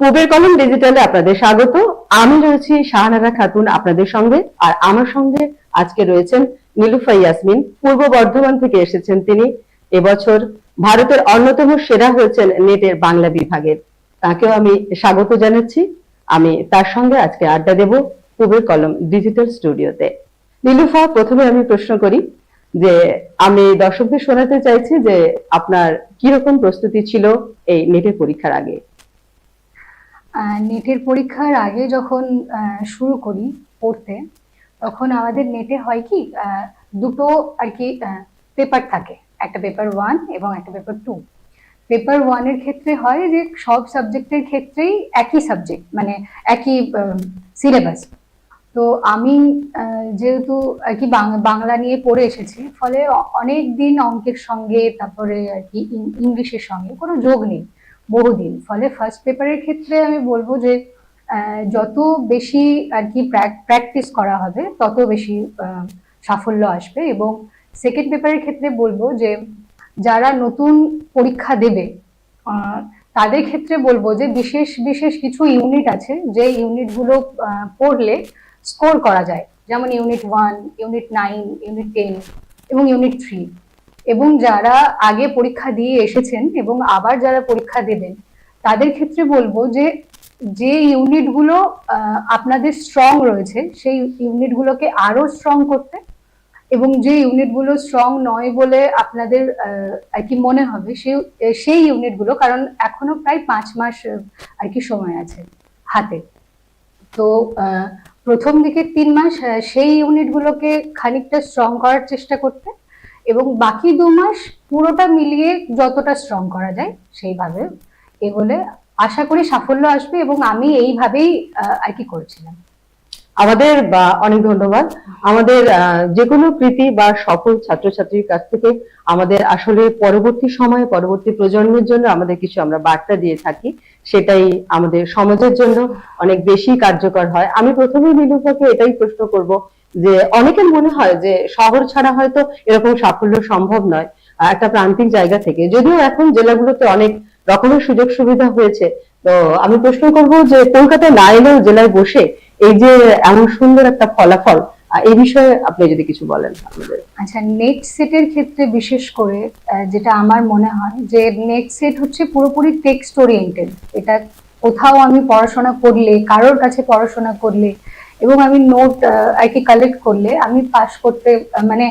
পূবের কলম ডিজিটালে আপনাদের স্বাগত। আমি রয়েছি শাহানারা খাতুন আপনাদের সঙ্গে, আর আমার সঙ্গে আজকে রয়েছেন নীলুফা ইয়াসমিন। পূর্ব বর্ধমান থেকে এসেছেন তিনি। এবছর ভারতের অন্যতম সেরা হয়েছেন নেটের বাংলা বিভাগের। তাকেও আমি স্বাগত জানাচ্ছি। আমি তার সঙ্গে আজকে আড্ডা দেব পূবের কলম ডিজিটাল স্টুডিওতে। নীলুফা প্রথমে আমি প্রশ্ন করি যে, আমি দর্শকদের শোনাতে চাইছি যে, আপনার কীরকম প্রস্তুতি ছিল এই নেটের পরীক্ষার আগে? নেটের পরীক্ষার আগে যখন শুরু করি পড়তে, তখন আমাদের নেটে হয় কি দুটো আর কি পেপার থাকে। একটা পেপার ওয়ান এবং একটা পেপার টু পেপার ওয়ানের ক্ষেত্রে হয় যে, সব সাবজেক্টের ক্ষেত্রেই একই সাবজেক্ট মানে একই সিলেবাস তো আমি যেহেতু আর কি বাংলা নিয়ে পড়ে এসেছি, ফলে অনেক দিন অঙ্কের সঙ্গে, তারপরে আর কি ইংলিশের সঙ্গে কোনো যোগ নেই। বহুদিন। ফলে ফার্স্ট পেপারের ক্ষেত্রে আমি বলব যে যত বেশি আর কি প্র্যাকটিস করা হবে, তত বেশি সাফল্য আসবে এবং সেকেন্ড পেপারের ক্ষেত্রে বলব যে, যারা নতুন পরীক্ষা দেবে তাদের ক্ষেত্রে বলব যে, বিশেষ বিশেষ কিছু ইউনিট আছে যে ইউনিটগুলো পড়লে স্কোর করা যায়। যেমন unit one unit nine unit ten এবং ইউনিট থ্রি এবং যারা আগে পরীক্ষা দিয়ে এসেছেন এবং আবার যারা পরীক্ষা দেবেন, তাদের ক্ষেত্রে বলব যে যে ইউনিটগুলো আপনাদের স্ট্রং রয়েছে, সেই ইউনিটগুলোকে আরও স্ট্রং করতে এবং যে ইউনিটগুলো স্ট্রং নয় বলে আপনাদের আর কি মনে হবে, সেই সেই ইউনিটগুলো কারণ এখনও প্রায় পাঁচ মাস আর কি সময় আছে হাতে। তো প্রথম দিকে তিন মাস সেই ইউনিটগুলোকে খানিকটা স্ট্রং করার চেষ্টা করতে এবং বাকি দু মাস পুরোটা মিলিয়ে যতটা স্ট্রং করা যায়, সেইভাবে এগোলে আশা করি সাফল্য আসবে এবং আমি এইভাবেই আর কি করছিলাম। আমাদের অনেক ধন্যবাদ। আমাদের যে কোনো কৃতি বা সফল ছাত্রছাত্রীর কাছ থেকে আমাদের আসলে পরবর্তী সময়ে, পরবর্তী প্রজন্মের জন্য আমাদের কিছু আমরা বার্তা দিয়ে থাকি। সেটাই আমাদের সমাজের জন্য অনেক বেশি কার্যকর হয়। আমি প্রথমেই নীলুফাকে এটাই প্রশ্ন করব যে, অনেকের মনে হয় যে, শহর ছাড়া হয়তো এরকম সাফল্য সম্ভব নয় একটা প্রান্তিক জায়গা থেকে। যদিও এখন জেলাগুলোতে অনেক রকমের সুযোগ সুবিধা হয়েছে। তো আমি প্রশ্ন করব যে, কলকাতায় না এলেও জেলায় বসে এই যে এমন সুন্দর একটা ফলাফল এই বিষয়ে আপনি যদি কিছু বলেন আচ্ছা নেট সেটের ক্ষেত্রে বিশেষ করে যেটা আমার মনে হয় যে নেট সেট হচ্ছে পুরোপুরি টেক্সট ওরিয়েন্টেড এটা কোথাও আমি পড়াশোনা করলে, কারোর কাছে পড়াশোনা করলে, এবং আমি নোট আর কি কালেক্ট করলে আমি পাস করতে মানে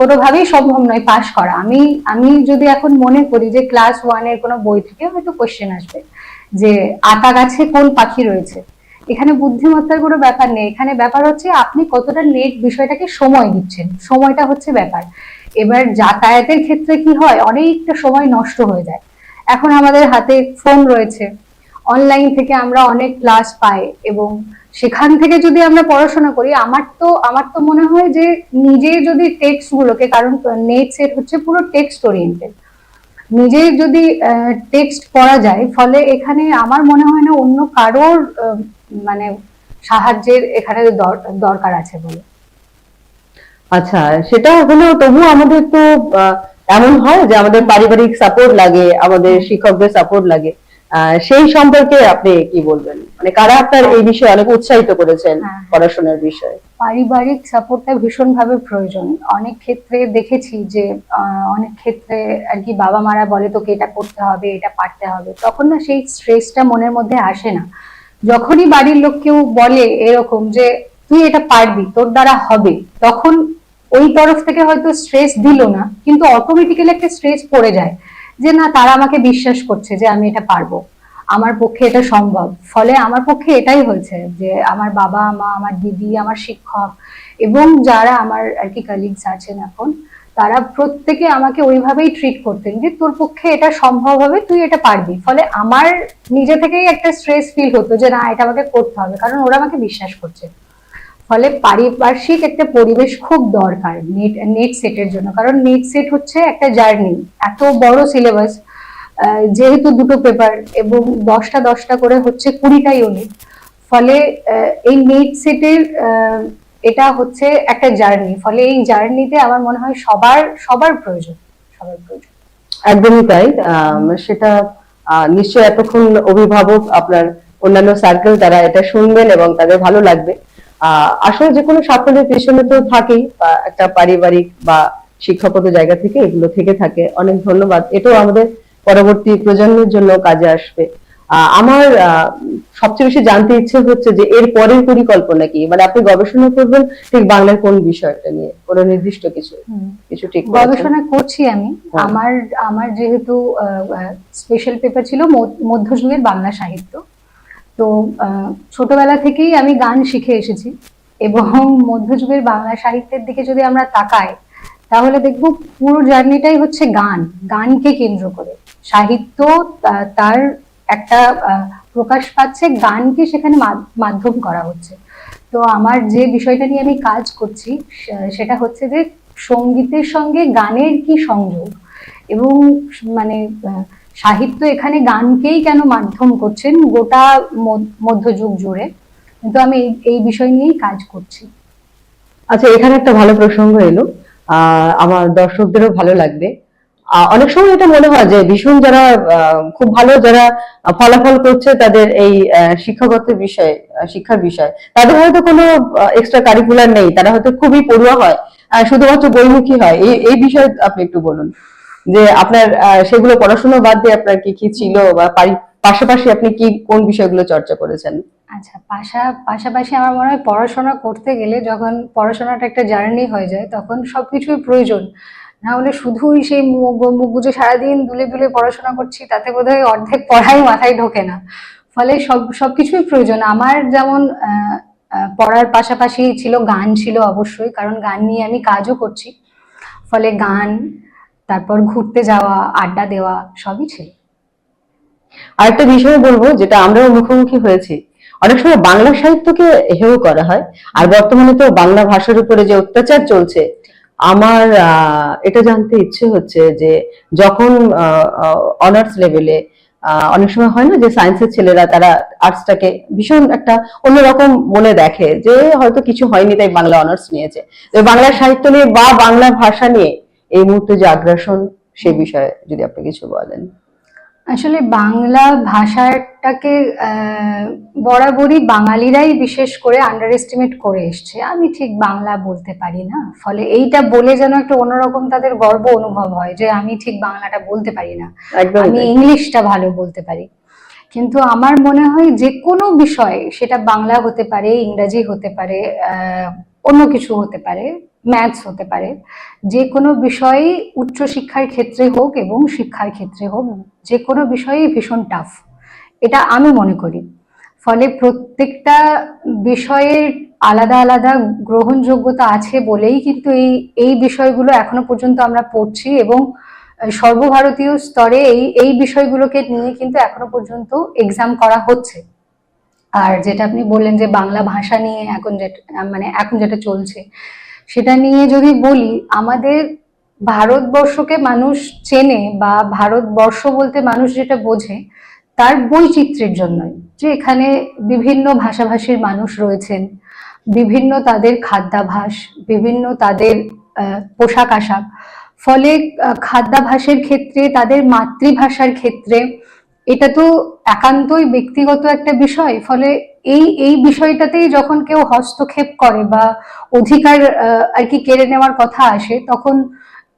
কোনোভাবেই সম্ভব নয় পাস করা। আমি আমি যদি এখন মনে করি যে ক্লাস ওয়ানের কোনো বই থেকে হয়তো কোশ্চেন আসবে যে আতা গাছে কোন পাখি রয়েছে? এখানে বুদ্ধিমত্তার কোনো ব্যাপার নেই। এখানে ব্যাপার হচ্ছে আপনি কতটা নেট বিষয়টাকে সময় দিচ্ছেন। সময়টা হচ্ছে ব্যাপার। এবার যাতায়াতের ক্ষেত্রে কি হয়? অনেকটা সময় নষ্ট হয়ে যায়। এখন আমাদের হাতে ফোন রয়েছে। অনলাইন থেকে আমরা অনেক ক্লাস পাই এবং সেখান থেকে যদি আমরা পড়াশোনা করি, আমার তো আমার তো মনে হয় যে নিজে যদি টেক্সট গুলোকে, কারণ নেট সেট হচ্ছে পুরো টেক্সট ওরিয়েন্টেড নিজে যদি টেক্সট পড়া যায়, ফলে এখানে আমার মনে হয় না অন্য কারোর মানে সাহায্যের এখানে দরকার আছে বলে। আচ্ছা সেটা হলেও তবু আমাদের তো এমন হয় যে আমাদের পারিবারিক সাপোর্ট লাগে আমাদের শিক্ষকদের সাপোর্ট লাগে। সেই সম্পর্কে আপনি কি বলবেন? মানে কারা আপনার এই বিষয়ে অনেক উৎসাহিত করেছেন হ্যাঁ। পড়াশোনার বিষয়ে? পারিবারিক সাপোর্টটা ভীষণভাবে প্রয়োজন। অনেক ক্ষেত্রে দেখেছি যে অনেক ক্ষেত্রে আর কি বাবা মারা বলে তোকে এটা করতে হবে এটা পারতে হবে। তখন না সেই স্ট্রেসটা মনের মধ্যে আসে না। যখনই বাড়ির লোক কেউ বলে এরকম যে, তুই এটা পারবি, তোর দ্বারা হবে, তখন ওই তরফ থেকে হয়তো স্ট্রেস দিল না, কিন্তু অটোমেটিক্যালি একটা স্ট্রেস পড়ে যায় যে, না, তারা আমাকে বিশ্বাস করছে যে, আমি এটা পারব। আমার পক্ষে এটা সম্ভব। ফলে আমার পক্ষে এটাই হয়েছে যে, আমার বাবা, মা, আমার দিদি, আমার শিক্ষক এবং যারা আমার আর কি কালিগস আছেন এখন তারা প্রত্যেকে আমাকে ওইভাবেই ট্রিট করতেন যে তোর পক্ষে এটা সম্ভব হবে, তুই এটা পারবি। ফলে আমার নিজে থেকেই একটা স্ট্রেস ফিল হতো যে না, এটা আমাকে করতে হবে, কারণ ওরা আমাকে বিশ্বাস করছে। ফলে পারিপার্শ্বিক একটা পরিবেশ খুব দরকার নেট নেট সেটের জন্য। কারণ নেট সেট হচ্ছে একটা জার্নি এত বড় সিলেবাস যেহেতু দুটো পেপার এবং দশটা দশটা করে হচ্ছে কুড়িটা ইউনিট ফলে এই নেট সেটের এটা হচ্ছে একটা জার্নি ফলে এই জার্নিতে আমার মনে হয় সবার সবার প্রয়োজন সবার প্রয়োজন। একদমই তাই। সেটা আহ, নিশ্চয়ই এতক্ষণ অভিভাবক আপনার অন্যান্য সার্কেল তারা এটা শুনবেন এবং তাদের ভালো লাগবে। আসলে যে কোনো সাফল্যের পেছনে তো থাকেই একটা পারিবারিক বা শিক্ষাগত জায়গা থেকে এগুলো থেকে থাকে। অনেক ধন্যবাদ। এটাও আমাদের পরবর্তী প্রজন্মের জন্য কাজে আসবে। আমার সবচেয়ে বেশি জানতে ইচ্ছে হচ্ছে যে এর পরের পরিকল্পনা কি? মানে আপনি গবেষণা করবেন ঠিক বাংলার কোন বিষয়টা নিয়ে? কোনো নির্দিষ্ট কিছু? কিছু ঠিক গবেষণা করছি আমি। হ্যাঁ। আমার আমার যেহেতু স্পেশাল পেপার ছিল মধ্য- মধ্যযুগের বাংলা সাহিত্য। তো ছোটবেলা থেকেই আমি গান শিখে এসেছি। এবং মধ্যযুগের বাংলা সাহিত্যের দিকে যদি আমরা তাকাই তাহলে দেখব পুরো জার্নিটাই হচ্ছে গান। গানকে কেন্দ্র করে। সাহিত্য তার একটা প্রকাশ পাচ্ছে, গানকে সেখানে মাধ- মাধ্যম করা হচ্ছে। তো আমার যে বিষয়টা নিয়ে আমি কাজ করছি সেটা হচ্ছে যে সঙ্গীতের সঙ্গে গানের কি সংযোগ? এবং মানে সাহিত্য এখানে গানকেই কেন মাধ্যম করছেন গোটা মধ্য- মধ্যযুগ জুড়ে? কিন্তু আমি এই- বিষয় নিয়েই কাজ করছি। আচ্ছা এখানে একটা ভালো প্রসঙ্গ এলো। আমার দর্শকদেরও ভালো লাগবে। অনেক সময় এটা মনে হয় যে ভীষণ যারা খুব ভালো যারা ফলাফল করছে তাদের এই শিক্ষাগত বিষয়ে শিক্ষার বিষয়, তাদের হয়তো কোনো এক্সট্রা কারিকুলার নেই, তারা হয়তো খুবই পড়ুয়া হয় শুধুমাত্র বইমুখী হয়। এই এই বিষয়ে আপনি একটু বলুন, যে আপনার সেগুলো পড়াশোনা বাদ দিয়ে আপনার কি কি ছিল বা পাশাপাশি আপনি কি, কোন বিষয়গুলো চর্চা করেছেন? আচ্ছা পাশা, পাশাপাশি আমার মনে হয় পড়াশোনা করতে গেলে যখন পড়াশোনাটা একটা জার্নি হয়ে যায়, তখন সবকিছুই প্রয়োজন। না হলে শুধুই সেই মুখ বুঝে সারাদিন দুলে দুলে পড়াশোনা করছি, তাতে বোধহয় অর্ধেক পড়াই মাথায় ঢোকে না। ফলে সব সবকিছুই প্রয়োজন। আমার যেমন পড়ার পাশাপাশি ছিল গান ছিল অবশ্যই, কারণ গান নিয়ে আমি কাজও করছি। ফলে গান, তারপর ঘুরতে যাওয়া, আড্ডা দেওয়া, সবই ছিল। আরেকটা বিষয় বলব, যেটা আমরাও মুখোমুখি হয়েছি। অনেক সময় বাংলা সাহিত্যকে হেয় করা হয়, আর বর্তমানে তো বাংলা ভাষার উপরে যে অত্যাচার চলছে আমার এটা জানতে ইচ্ছে হচ্ছে যে যখন অনার্স লেভেলে অনেক সময় হয় না যে সায়েন্সের ছেলেরা তারা আর্টসটাকে ভীষণ একটা অন্যরকম মনে দেখে যে হয়তো কিছু হয়নি তাই বাংলা অনার্স নিয়েছে। বাংলা সাহিত্য নিয়ে বা বাংলা ভাষা নিয়ে এই মুহূর্তে যে আগ্রাসন সে বিষয়ে যদি আপনি কিছু বলেন। আসলে বাংলা ভাষাটাকে বরাবরই বাঙালিরাই বিশেষ করে আন্ডার এস্টিমেট করে এসছে। আমি ঠিক বাংলা বলতে পারি না ফলে এইটা বলে যেন একটা অন্যরকম তাদের গর্ব অনুভব হয় যে আমি ঠিক বাংলাটা বলতে পারি না। আমি ইংলিশটা ভালো বলতে পারি। কিন্তু আমার মনে হয় যে কোনো বিষয় সেটা বাংলা হতে পারে ইংরাজি হতে পারে আহ, অন্য কিছু হতে পারে ম্যাথস হতে পারে। যে কোনো বিষয়ই উচ্চশিক্ষার ক্ষেত্রে হোক এবং শিক্ষার ক্ষেত্রে হোক, যে কোনো বিষয়ই ভীষণ টাফ এটা আমি মনে করি। ফলে প্রত্যেকটা বিষয়ের আলাদা আলাদা গ্রহণযোগ্যতা আছে বলেই কিন্তু এই এই বিষয়গুলো এখনও পর্যন্ত আমরা পড়ছি এবং সর্বভারতীয় স্তরে এই এই বিষয়গুলোকে নিয়ে কিন্তু এখনও পর্যন্ত এক্সাম করা হচ্ছে। আর যেটা আপনি বললেন যে বাংলা ভাষা নিয়ে এখন যেটা মানে এখন যেটা চলছে সেটা নিয়ে যদি বলি, আমাদের ভারতবর্ষকে মানুষ চেনে বা ভারতবর্ষ বলতে মানুষ যেটা বোঝে, তার বৈচিত্র্যের জন্যই যে এখানে বিভিন্ন ভাষাভাষীর মানুষ রয়েছেন, বিভিন্ন তাদের খাদ্যাভাস, বিভিন্ন তাদের পোশাক আশাক। ফলে খাদ্যাভাসের ক্ষেত্রে, তাদের মাতৃভাষার ক্ষেত্রে, এটা তো একান্তই ব্যক্তিগত একটা বিষয়, ফলে এই এই বিষয়টাতেই যখন কেউ হস্তক্ষেপ করে বা অধিকার আর কি কেড়ে নেওয়ার কথা আসে, তখন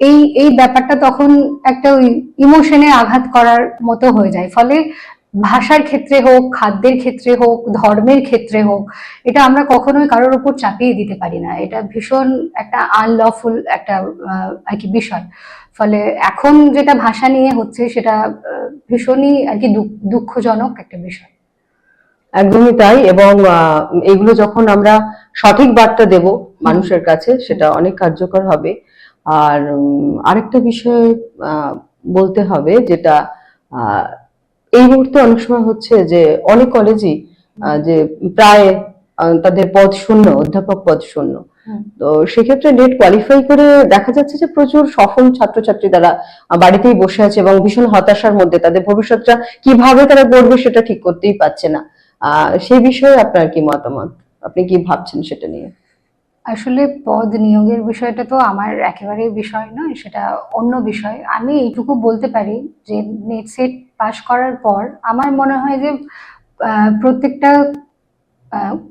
এই এই ব্যাপারটা তখন একটা ওই ইমোশনে আঘাত করার মতো হয়ে যায়। ফলে ভাষার ক্ষেত্রে হোক, খাদ্যের ক্ষেত্রে হোক, ধর্মের ক্ষেত্রে হোক, এটা আমরা কখনোই কারোর উপর চাপিয়ে দিতে পারি না। এটা ভীষণ একটা আনলফুল একটা আর কি বিষয়। ফলে এখন যেটা ভাষা নিয়ে হচ্ছে সেটা ভীষণই আর কি দুঃখজনক একটা বিষয় একদমই তাই এবং এগুলো যখন আমরা সঠিক বার্তা দেব মানুষের কাছে, সেটা অনেক কার্যকর হবে আর আরেকটা বিষয় বলতে হবে যেটা এই মুহূর্তে অনেক সময় হচ্ছে যে অনেক কলেজই যে প্রায় তাদের পদ শূন্য, অধ্যাপক পদ শূন্য। তো সেক্ষেত্রে নেট কোয়ালিফাই করে দেখা যাচ্ছে যে প্রচুর সফল ছাত্রছাত্রী তারা বাড়িতেই বসে আছে এবং ভীষণ হতাশার মধ্যে তাদের ভবিষ্যৎটা কীভাবে তারা গড়বে সেটা ঠিক করতেই পারছে না। সেই বিষয়ে আপনার কি মতামত? আপনি কি ভাবছেন সেটা নিয়ে? আসলে পদ নিয়োগের বিষয়টা তো আমার একেবারে বিষয় নয় সেটা অন্য বিষয়। আমি এইটুকু বলতে পারি যে নেট সেট পাশ করার পর আমার মনে হয় যে প্রত্যেকটা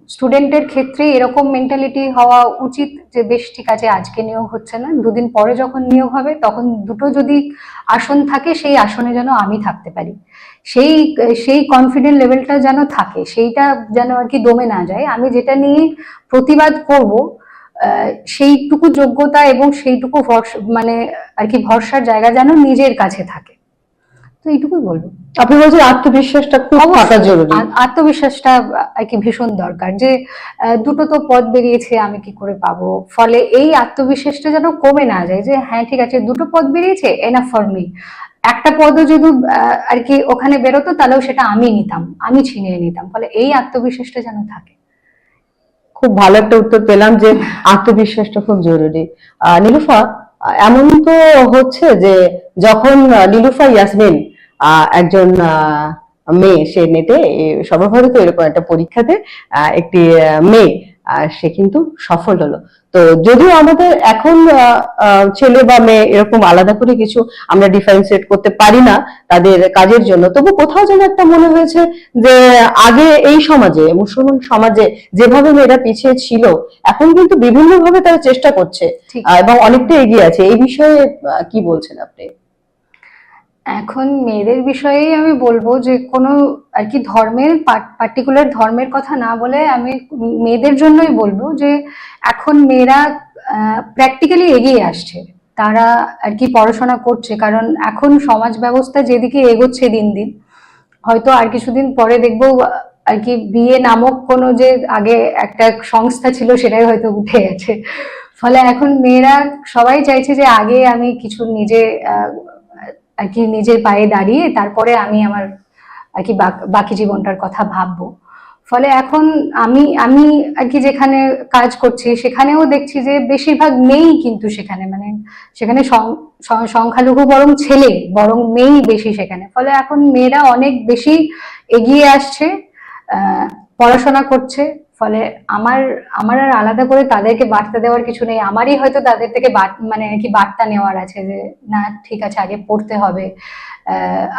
স্টুডেন্টের ক্ষেত্রে এরকম মেন্টালিটি হওয়া উচিত যে, বেশ, ঠিক আছে, আজকে নিয়োগ হচ্ছে না, দুদিন পরে যখন নিয়োগ হবে, তখন দুটো যদি আসন থাকে, সেই আসনে যেন আমি থাকতে পারি। সেই সেই কনফিডেন্ট লেভেলটা যেন থাকে, সেইটা যেন আর কি দমে না যায়। আমি যেটা নিয়ে প্রতিবাদ করব সেইটুকু যোগ্যতা এবং সেইটুকু মানে আর কি ভরসার জায়গা যেন নিজের কাছে থাকে। তো এইটুকুই বলব। আপনি বলছেন আত্মবিশ্বাসটা খুব থাকা জরুরি। আত্মবিশ্বাসটা আর কি ভীষণ দরকার যে দুটো তো পদ বেরিয়েছে আমি কি করে পাবো? ফলে এই আত্মবিশ্বাসটা যেন কমে না যায় যে হ্যাঁ ঠিক আছে দুটো পদ বেরিয়েছে এনাফ ফর মি একটা পদও যদি আর কি ওখানে বেরোতো তাহলেও সেটা আমি নিতাম আমি ছিনিয়ে নিতাম। ফলে এই আত্মবিশ্বাসটা যেন থাকে। খুব ভালো একটা উত্তর পেলাম যে আত্মবিশ্বাসটা খুব জরুরি। আহ, নীলুফা এমন তো হচ্ছে যে যখন নীলুফা ইয়াসমিন একজন মেয়ে সে নেটে এ- সর্বভারত এরকম একটা পরীক্ষাতে একটি মেয়ে সে কিন্তু সফল হলো। তো যদিও আমাদের এখন ছেলে বা মেয়ে এরকম আলাদা করে কিছু আমরা ডিফারেন্সিয়েট করতে পারি না তাদের কাজের জন্য তবু কোথাও যেন একটা মনে হয়েছে যে আগে এই সমাজে মুসলমান সমাজে যেভাবে মেয়েরা পিছিয়ে ছিল এখন কিন্তু বিভিন্নভাবে তারা চেষ্টা করছে এবং অনেকটা এগিয়ে আছে। এই বিষয়ে কি বলছেন আপনি? এখন মেয়েদের বিষয়েই আমি বলব যে কোনো আর কি ধর্মের পার্টিকুলার ধর্মের কথা না বলে আমি মেয়েদের জন্যই বলব যে এখন মেয়েরা প্র্যাকটিক্যালি এগিয়ে আসছে। তারা আর কি পড়াশোনা করছে, কারণ এখন সমাজ ব্যবস্থা যেদিকে এগোচ্ছে দিন দিন, হয়তো আর কিছুদিন পরে দেখব আর কি বিয়ে নামক কোনো যে আগে একটা সংস্থা ছিল সেটাই হয়তো উঠে গেছে। ফলে এখন মেয়েরা সবাই চাইছে যে আগে আমি কিছু নিজে আর কি নিজের পায়ে দাঁড়িয়ে তারপরে আমি আমার আর কি বাক- জীবনটার কথা ভাববো। ফলে এখন আমি আমি আর কি যেখানে কাজ করছি সেখানেও দেখছি যে বেশিরভাগ মেয়েই কিন্তু সেখানে মানে সেখানে সংখ্যালঘু বরং ছেলে, বরং মেয়েই বেশি সেখানে। ফলে এখন মেয়েরা অনেক বেশি এগিয়ে আসছে পড়াশোনা করছে ফলে আমার আমার আর আলাদা করে তাদেরকে বার্তা দেওয়ার কিছু নেই। আমারই হয়তো তাদের থেকে মানে আর কি বার্তা নেওয়ার আছে যে না ঠিক আছে আগে পড়তে হবে।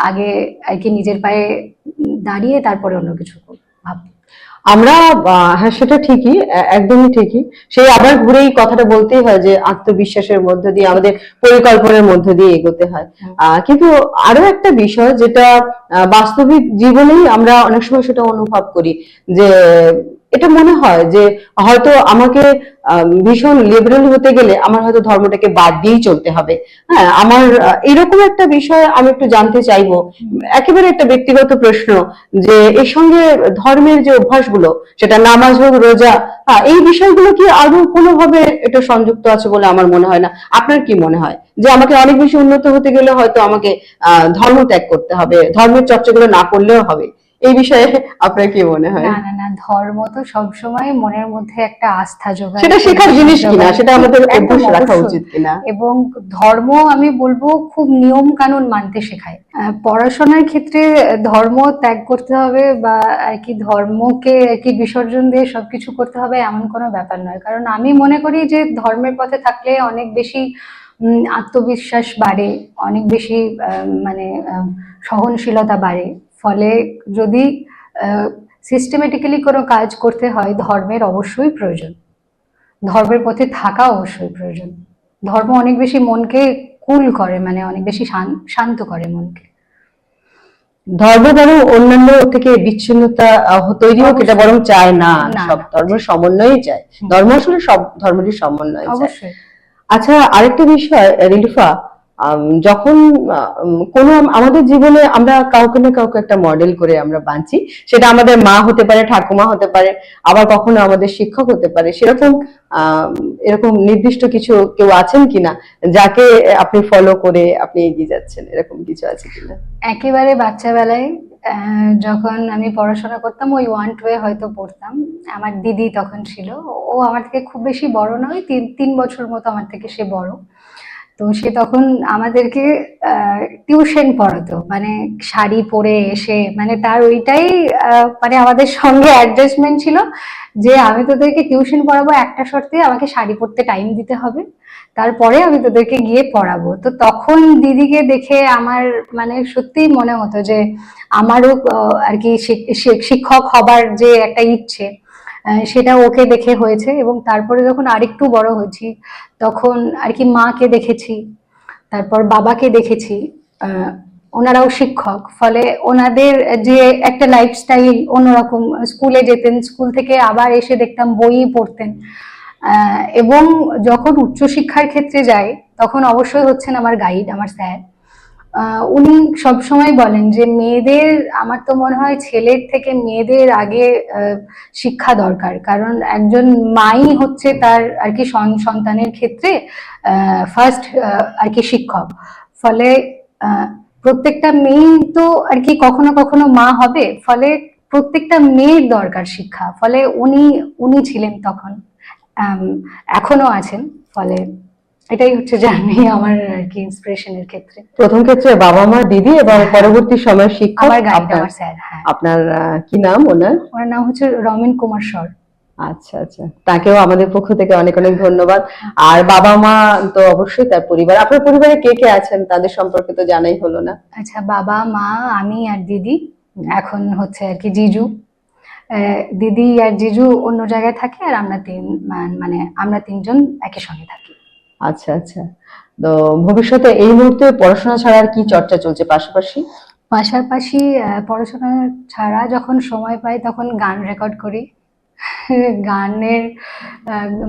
আগে আর কি নিজের পায়ে দাঁড়িয়ে তারপরে অন্য কিছু ভাবতে আমরা হ্যাঁ সেটা ঠিকই একদমই ঠিকই। সেই আবার ঘুরে এই কথাটা বলতেই হয় যে আত্মবিশ্বাসের মধ্য দিয়ে আমাদের পরিকল্পনার মধ্য দিয়ে এগোতে হয়। আহ, কিন্তু আরও একটা বিষয় যেটা বাস্তবিক জীবনেই আমরা অনেক সময় সেটা অনুভব করি যে এটা মনে হয় যে হয়তো আমাকে ভীষণ লিবারেল হতে গেলে আমার হয়তো ধর্মটাকে বাদ দিয়েই চলতে হবে। হ্যাঁ আমার এরকম একটা বিষয় আমি একটু জানতে চাইব। একেবারে একটা ব্যক্তিগত প্রশ্ন যে এর সঙ্গে ধর্মের যে অভ্যাসগুলো সেটা নামাজ হোক রোজা হ্যাঁ, এই বিষয়গুলো কি আদৌ কোনোভাবে এটা সংযুক্ত আছে বলে আমার মনে হয় না? আপনার কি মনে হয়? যে আমাকে অনেক বেশি উন্নত হতে গেলে হয়তো আমাকে আহ ধর্ম ত্যাগ করতে হবে ধর্মের চর্চাগুলো না করলেও হবে। এই বিষয়ে আপনার কি মনে হয়? না না না ধর্ম তো সবসময় মনের মধ্যে একটা আস্থা যোগায়। সেটা শেখার জিনিস কিনা? সেটা আমাদের অভ্যাস রাখা উচিত কিনা? এবং ধর্ম আমি বলব খুব নিয়ম কানুন মানতে শেখায়। পড়াশোনার ক্ষেত্রে ধর্ম ত্যাগ করতে হবে বা আর কি ধর্মকে আর কি বিসর্জন দিয়ে সবকিছু করতে হবে এমন কোনো ব্যাপার নয়। কারণ আমি মনে করি যে ধর্মের পথে থাকলে অনেক বেশি আত্মবিশ্বাস বাড়ে অনেক বেশি মানে সহনশীলতা বাড়ে। ফলে যদি সিস্টেমেটিক্যালি কোনো কাজ করতে হয় ধর্মের অবশ্যই প্রয়োজন। ধর্মের পথে থাকা অবশ্যই প্রয়োজন। ধর্ম অনেক বেশি মনকে কুল করে মানে অনেক বেশি শান্ত করে মনকে। ধর্ম বরং অন্যান্য থেকে বিচ্ছিন্নতা তৈরি হোক এটা বরং চায় না। সব না। ধর্মের সমন্বয়ই চায়। ধর্ম আসলে সব ধর্মেরই সমন্বয় চায়। আচ্ছা আরেকটা বিষয় রিলুফা যখন কোনো আমাদের জীবনে আমরা কাউকে না কাউকে একটা মডেল করে আমরা বাঁচি। সেটা আমাদের মা হতে পারে, ঠাকুমা হতে পারে, আবার কখনো আমাদের শিক্ষক হতে পারে। সেরকম এরকম নির্দিষ্ট কিছু কেউ আছেন কিনা, যাকে আপনি ফলো করে আপনি এগিয়ে যাচ্ছেন? এরকম কিছু আছে কিনা? একেবারে বাচ্চাবেলায় যখন আমি পড়াশোনা করতাম, ওই ওয়ান টু হয়তো পড়তাম। আমার দিদি তখন ছিল। ও আমার থেকে খুব বেশি বড় নয়, তিন তিন বছর মতো আমার থেকে সে বড়। তো সে তখন আমাদেরকে টিউশন পড়াতো। মানে শাড়ি পরে এসে মানে তার ওইটাই মানে আমাদের সঙ্গে অ্যাডজাস্টমেন্ট ছিল যে আমি তোদেরকে টিউশন পড়াবো একটা শর্তে, আমাকে শাড়ি পরতে টাইম দিতে হবে। তারপরে আমি তোদেরকে গিয়ে পড়াবো। তো তখন দিদিকে দেখে আমার মানে সত্যিই মনে হতো যে আমারও আর কি শিক- শিক- শিক্ষক হবার যে একটা ইচ্ছে সেটা ওকে দেখে হয়েছে এবং তারপরে যখন আরেকটু বড় হয়েছি, তখন আর কি মাকে দেখেছি, তারপর বাবাকে দেখেছি ওনারাও শিক্ষক, ফলে ওনাদের যে একটা লাইফস্টাইল অন্যরকম, স্কুলে যেতেন, স্কুল থেকে আবার এসে দেখতাম বই পড়তেন। এবং যখন উচ্চশিক্ষার ক্ষেত্রে যাই তখন অবশ্যই হচ্ছেন আমার গাইড আমার স্যার উনি সবসময় বলেন যে মেয়েদের, আমার তো মনে হয় ছেলের থেকে মেয়েদের আগে শিক্ষা দরকার। কারণ একজন মাই হচ্ছে তার আর কি সন্তানের ক্ষেত্রে ফার্স্ট আর কি শিক্ষক। ফলে প্রত্যেকটা মেয়ে তো আর কি কখনো কখনো মা হবে। ফলে প্রত্যেকটা মেয়ের দরকার শিক্ষা। ফলে উনি উনি ছিলেন তখন এখনও আছেন। ফলে এটাই হচ্ছে জার্নি আমার আর কি ইন্সপিরেশনের ক্ষেত্রে। প্রথম ক্ষেত্রে বাবা মা দিদি এবং পরবর্তী সময় শিক্ষক আমার গাইড আমার স্যার হ্যাঁ। আপনার কি নাম ওনার? ওনার নাম হচ্ছে রমেন কুমার সর। আচ্ছা আচ্ছা। তাকেও আমাদের পক্ষ থেকে অনেক অনেক ধন্যবাদ। আর বাবা মা তো অবশ্যই তার পরিবার। আপনার পরিবারে কে কে আছেন? তাদের সম্পর্কে তো জানাই হলো না। আচ্ছা বাবা মা আমি আর দিদি। এখন হচ্ছে আর কি জিজু। দিদি আর জিজু অন্য জায়গায় থাকে আর আমরা তিন মানে আমরা তিনজন একই সঙ্গে থাকি। আচ্ছা আচ্ছা। তো ভবিষ্যতে এই মুহূর্তে পড়াশোনা ছাড়া আর কি চর্চা চলছে পাশাপাশি? পাশাপাশি পড়াশোনা ছাড়া যখন সময় পাই তখন গান রেকর্ড করি। গানের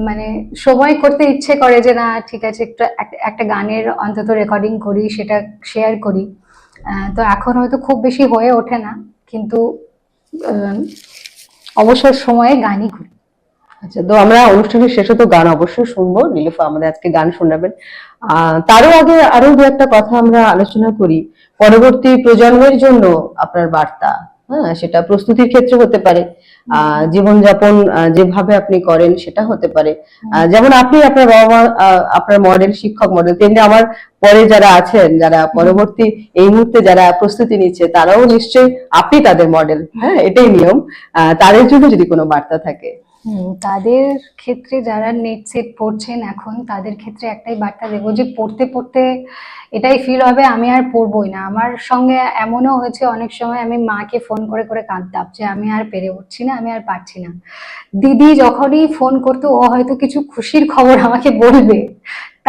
মানে সময় করতে ইচ্ছে করে যে না, ঠিক আছে, একটু একটা গানের অন্তত রেকর্ডিং করি, সেটা শেয়ার করি। তো এখন হয়তো খুব বেশি হয়ে ওঠে না, কিন্তু অবসর সময়ে গানই করি। আচ্ছা তো আমরা অনুষ্ঠানের শেষে তো গান অবশ্যই শুনব। নীলুফা আমাদের আজকে গান শোনাবেন। তারও আগে আরও দু একটা কথা আমরা আলোচনা করি। পরবর্তী প্রজন্মের জন্য আপনার বার্তা হ্যাঁ সেটা প্রস্তুতির ক্ষেত্রে হতে পারে। জীবনযাপন যেভাবে আপনি করেন সেটা হতে পারে। যেমন আপনি আপনার বাবা মা আপনার মডেল শিক্ষক মডেল তেমনি আমার পরে যারা আছেন, যারা পরবর্তী এই মুহূর্তে যারা প্রস্তুতি নিচ্ছে, তারাও নিশ্চয়ই আপনি তাদের মডেল হ্যাঁ এটাই নিয়ম। তাদের জন্য যদি কোনো বার্তা থাকে। তাদের ক্ষেত্রে যারা নেট সেট পড়ছেন এখন, তাদের ক্ষেত্রে একটাই বার্তা দেবো যে পড়তে পড়তে এটাই ফিল হবে, আমি আর পড়বই না। আমার সঙ্গে এমনও হয়েছে অনেক সময়, আমি মাকে ফোন করে করে কাঁদতাম যে আমি আর পেরে উঠছি না, আমি আর পারছি না। দিদি যখনই ফোন করতো, ও হয়তো কিছু খুশির খবর আমাকে বলবে।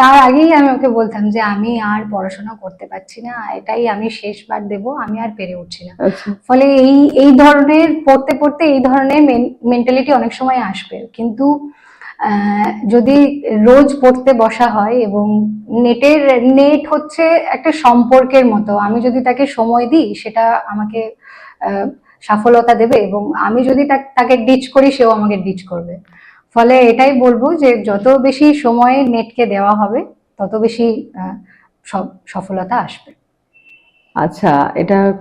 তার আগেই আমি ওকে বলতাম যে আমি আর পড়াশোনা করতে পারছি না এটাই আমি শেষবার দেব আমি আর পেরে উঠছি না। আচ্ছা। ফলে এই এই ধরনের পড়তে পড়তে এই ধরনের মেন্টালিটি অনেক সময় আসবে। কিন্তু যদি রোজ পড়তে বসা হয় এবং নেটের নেট হচ্ছে একটা সম্পর্কের মতো আমি যদি তাকে সময় দিই সেটা আমাকে সফলতা দেবে এবং আমি যদি তাকে ডিচ করি সেও আমাকে ডিচ করবে। ফলে এটাই বলব যে যত বেশি সময় নেটকে দেওয়া হবে, তত বেশি সব- সফলতা আসবে। আচ্ছা এটা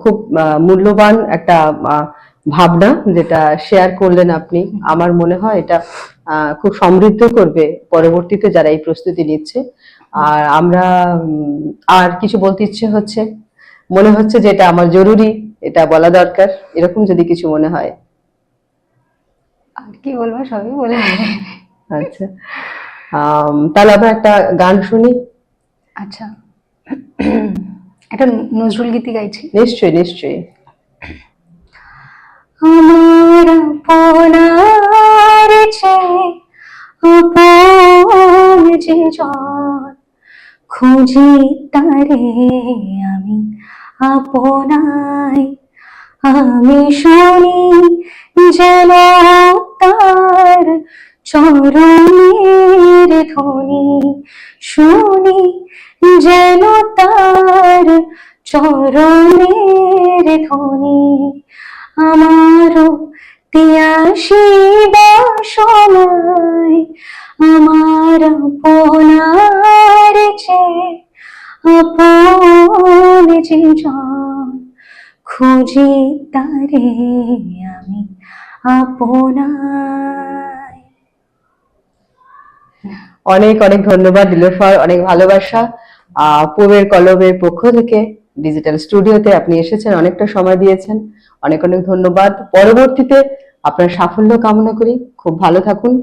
খুব মূল্যবান একটা ভাবনা যেটা শেয়ার করলেন আপনি। আমার মনে হয় এটা খুব সমৃদ্ধ করবে পরবর্তীতে যারা এই প্রস্তুতি নিচ্ছে। আর আমরা আর কিছু বলতে ইচ্ছে হচ্ছে? মনে হচ্ছে যে এটা আমার জরুরি, এটা বলা দরকার। এরকম যদি কিছু মনে হয়। কি বলব সবই বলে আচ্ছা। তাহলে আমরা একটা গান শুনি। আচ্ছা। একটা নজরুল গীতি গাইছি। নিশ্চয়ই নিশ্চয়ই। আমার আপনার চেয়ে আপন যে জন খুঁজি তারে আমি আপনাই আমি শুনি যেন তার চরণের ধ্বনি শুনি যেন তার চরণের ধ্বনি। আমারও তিয়াসী বাসনায় আমার আপনার চেয়ে আপন যে জন, খুঁজি তারে আমি। আপনায় অনেক অনেক ধন্যবাদ দিলোফার অনেক ভালোবাসা। পূবের কলবের পক্ষ থেকে ডিজিটাল স্টুডিওতে আপনি এসেছেন অনেকটা সময় দিয়েছেন। অনেক অনেক ধন্যবাদ। পরবর্তীতে আপনার সাফল্য কামনা করি। খুব ভালো থাকুন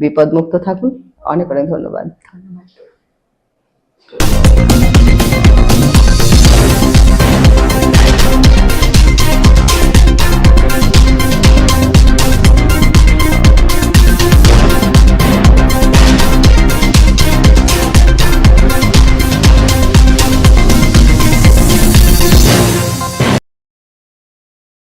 বিপদমুক্ত থাকুন। অনেক অনেক ধন্যবাদ। ধন্যবাদ।